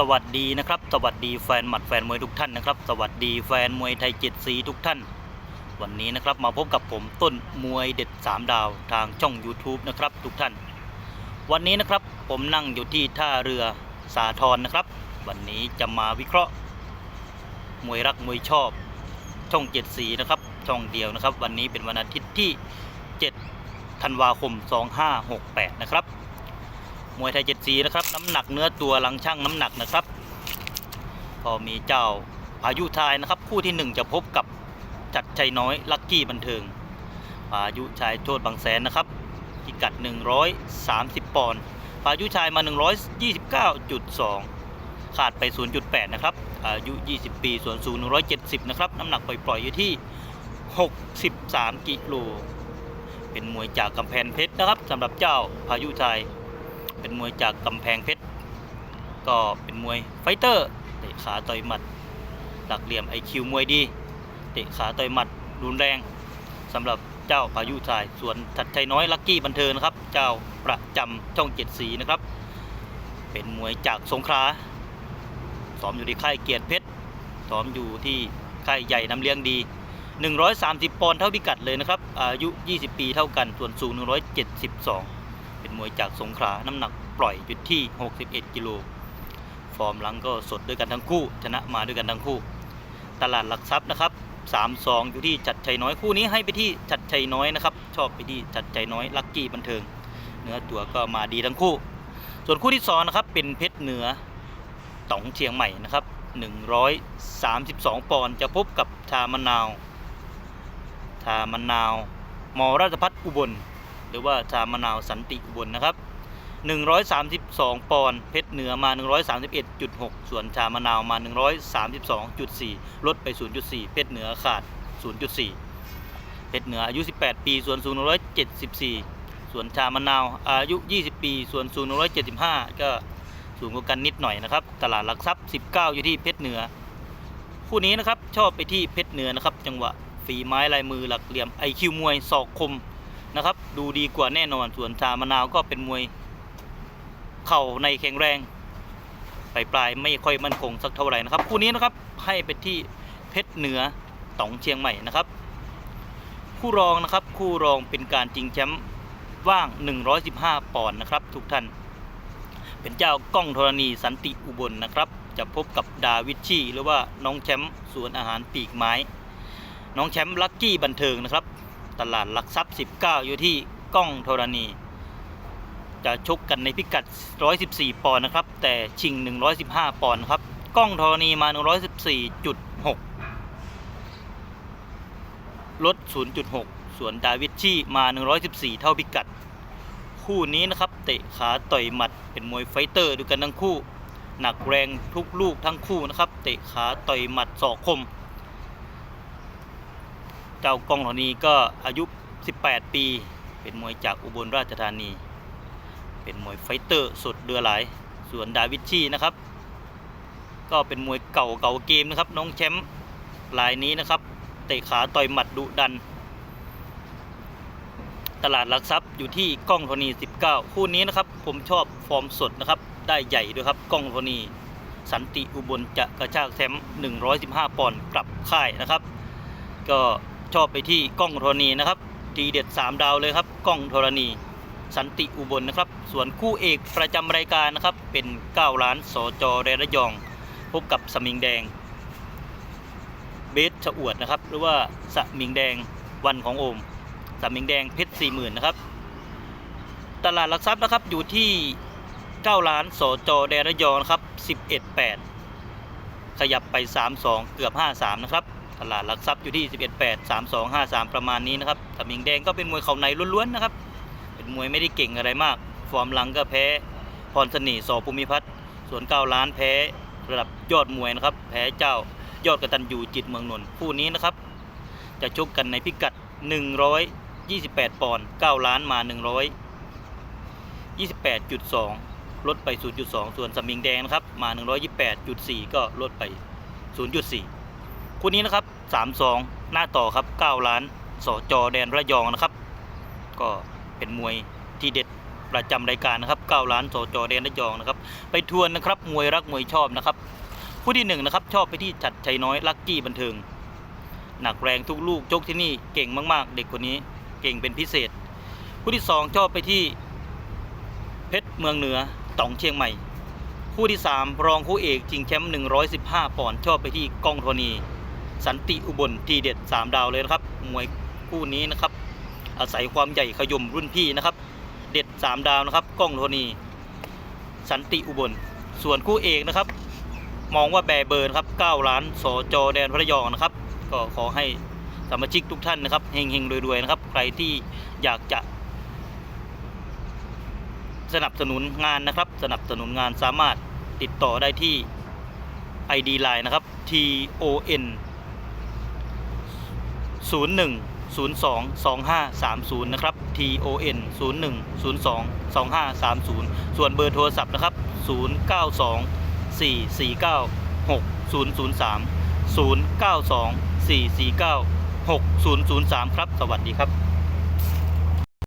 สวัสดีนะครับ สวัสดีแฟนหมัดแฟนมวยทุกท่านนะครับ สวัสดีแฟนมวยไทยเจ็ดสีทุกท่าน วันนี้นะครับมาพบกับผมต้นมวยเด็ด 3 ดาวทางช่อง YouTube นะครับทุกท่าน วันนี้นะครับผมนั่งอยู่ที่ท่าเรือสาทรนะครับ วันนี้จะมาวิเคราะห์ มวยรักมวยชอบ ช่องเจ็ดสีนะครับช่องเดียวนะครับ วันนี้เป็นวันอาทิตย์ที่ 7 ธันวาคม 2568 นะครับ มวยไทยเจ็ดสีนะครับน้ำหนักเนื้อตัวหลังช่างน้ำหนักนะครับก็มีเจ้าพายุชายนะครับ คู่ที่หนึ่งจะพบกับจัดชัยน้อยลักกี้บันเทิงพายุชายโทษบางแสนนะครับพิกัด 130 ปอนด์พายุชายมา 129.2 ขาดไป 0.8 นะครับ อายุ 20 ปี ส่วนสูง170 นะครับ น้ำหนักปล่อยๆอยู่ที่ 63 กิโล เป็นมวยจากกำแพงเพชรนะครับสำหรับเจ้าพายุชาย เป็นมวยจากกำแพงเพชร ก็เป็นมวยไฟเตอร์ เตะขาต่อยหมัด หลักเหลี่ยมไอคิวมวยดี เตะขาต่อยหมัดรุนแรงสำหรับเจ้าพายุชาย ส่วนชัดชัยน้อยลักกี้บันเทิงนะครับ เจ้าประจำช่องเจ็ดสีนะครับ เป็นมวยจากสงขลาซ้อมอยู่ที่ค่ายเกียรติเพชรซ้อมอยู่ที่ค่ายใหญ่น้ำเลี้ยงดี 130 ปอนด์เท่าพิกัดเลยนะครับ อายุ 20 ปีเท่ากัน ส่วนสูง 172 เป็นมวยจากสงขลาน้ำหนักปล่อยอยู่ที่ 61 กิโล ฟอร์มหลังก็สดด้วยกันทั้งคู่ ชนะมาด้วยกันทั้งคู่ ตลาดหลักทรัพย์นะครับ3-2 อยู่ที่จัดชัยน้อยคู่นี้ให้ไปที่จัดชัยน้อยนะครับ ชอบไปที่จัดชัยน้อยลักกี้บันเทิง เนื้อตัวก็มาดีทั้งคู่ ส่วนคู่ที่สองนะครับเป็นเพชรเหนือต๋องเชียงใหม่นะครับ132 ปอนด์จะพบกับชามะนาว ชามะนาวมราชพัฒอุบล หรือว่าชามะนาวสันติอุบลนะครับ 132 ปอนด์เพชรเหนือมา 131.6 ส่วนชามะนาวมา 132.4 ลดไป 0.4 เพชรเหนือขาด 0.4 เพชรเหนืออายุ 18 ปี ส่วนสูง174 ส่วนชามะนาวอายุ 20 ปี ส่วนสูง175 ก็สูงกว่ากันนิดหน่อยนะครับ ตลาดหลักทรัพย์ 19 อยู่ที่เพชรเหนือ คู่นี้นะครับชอบไปที่เพชรเหนือนะครับ จังหวะฝีไม้ลายมือหลักเหลี่ยมไอคิวมวยศอกคม นะครับ ดูดีกว่าแน่นอน ส่วนชามะนาวก็เป็นมวยเข่าในแข็งแรงปลายปลายไม่ค่อยมั่นคงสักเท่าไหร่นะครับ คู่นี้นะครับให้ไปที่เพชรเหนือต๋องเชียงใหม่นะครับ คู่รองนะครับคู่รองเป็นการจริงแชมป์ว่าง 115 ปอนด์นะครับ ทุกท่าน เป็นเจ้ากล้องธรณีสันติอุบลนะครับ จะพบกับดาวิดชีหรือว่าน้องแชมป์สวนอาหารปีกไม้ น้องแชมป์ลักกี้บันเทิงนะครับ ตลาดหลักทรัพย์ 19 อยู่ที่กล้องธรณี จะชกกันในพิกัด 114 ปอนด์นะครับ แต่ชิง 115 ปอนด์ครับกล้องธรณีมา 114.6 ลด 0.6 ส่วนดาวิดชี่มา 114 เท่าพิกัด คู่นี้นะครับ เตะขาต่อยหมัดเป็นมวยไฟเตอร์ด้วยกันทั้งคู่ หนักแรงทุกลูกทั้งคู่นะครับ เตะขาต่อยหมัดศอกคม เจ้ากล้องธรณีก็อายุ 18 ปี เป็นมวยจากอุบลราชธานี เป็นมวยไฟเตอร์สุดเดือหลาย ส่วนดาวิดชีนะครับ ก็เป็นมวยเก่าเก่าเกมนะครับ น้องแชมป์รายนี้นะครับ เตะขาต่อยหมัดดุดัน ตลาดหลักทรัพย์อยู่ที่กล้องโทนี 19 คู่นี้นะครับ ผมชอบฟอร์มสดนะครับ ได้ใหญ่ด้วยครับกล้องโทนีสันติอุบลจะกระชากแชมป์115 ปอนด์กลับค่ายนะครับ ก็ ชอบไปที่กล้องโทนีนะครับทีเด็ด 3 ดาวเลยครับกล้องโทรณี สันติอุบลนะครับ ส่วนคู่เอกประจำรายการนะครับเป็น9ล้านสจแดนระยอง พบกับสมิงแดง เบสชะอวดนะครับ หรือว่าสมิงแดงวันของโอมสมิงแดงเพชรสี่หมื่นนะครับตลาดหลักทรัพย์นะครับอยู่ที่9ล้านสจแดนระยองนะครับ11 8 ขยับไป 32 เกือบ 53 นะครับ ตลาดหลักทรัพย์อยู่ที่ 11 8 32 53 ประมาณนี้นะครับสมิงแดงก็เป็นมวยเข่าในล้วนๆนะครับ เป็นมวยไม่ได้เก่งอะไรมาก ฟอร์มหลังก็แพ้พรสน่ห์สอภูมิพัฒน์ส่วน9ล้านแพ้ระดับยอดมวยนะครับ แพ้เจ้ายอดกระตันยูจิตเมืองนนท์คู่นี้นะครับ จะชกกันในพิกัด 128 ปอนด์9ล้านมา 128.2 ลดไป 0.2 ส่วนสมิงแดงนะครับ มา 128.4 ก็ลดไป 0.4 คู่นี้นะครับ3-2หน้าต่อครับ9ล้านสจแดนระยองนะครับ ก็เป็นมวยที่เด็ดประจำรายการนะครับ9ล้านสจแดนระยองนะครับ ไปทวนนะครับมวยรักมวยชอบนะครับผู้ที่หนึ่งนะครับชอบไปที่จัดชัยน้อยลักกี้บันเทิงหนักแรงทุกลูกจกที่นี่เก่งมากๆ เด็กคนนี้เก่งเป็นพิเศษผู้ที่สองชอบไปที่เพชรเมืองเหนือต๋องเชียงใหม่ คู่ที่สามรองคู่เอกชิงแชมป์115 ปอนด์ชอบไปที่ก้องโทนี สันติอุบลทีเด็ด 3 ดาวเลยนะครับมวยคู่นี้นะครับ อาศัยความใหญ่ขยมรุ่นพี่นะครับ เด็ด 3 ดาวนะครับกล้องโทนีสันติอุบล ส่วนคู่เอกนะครับ มองว่าแบเบิร์นครับ9ล้านสจแดนพระยองนะครับ ก็ขอให้สมาชิกทุกท่านนะครับเฮงๆรวยๆนะครับ ใครที่อยากจะ สนับสนุนงานนะครับ สนับสนุนงานสามารถติดต่อได้ที่ ID Line นะครับ TON 01022530 นะครับ TON 01022530 ส่วนเบอร์โทรศัพท์นะครับ 0924496003 0924496003 ครับ สวัสดีครับ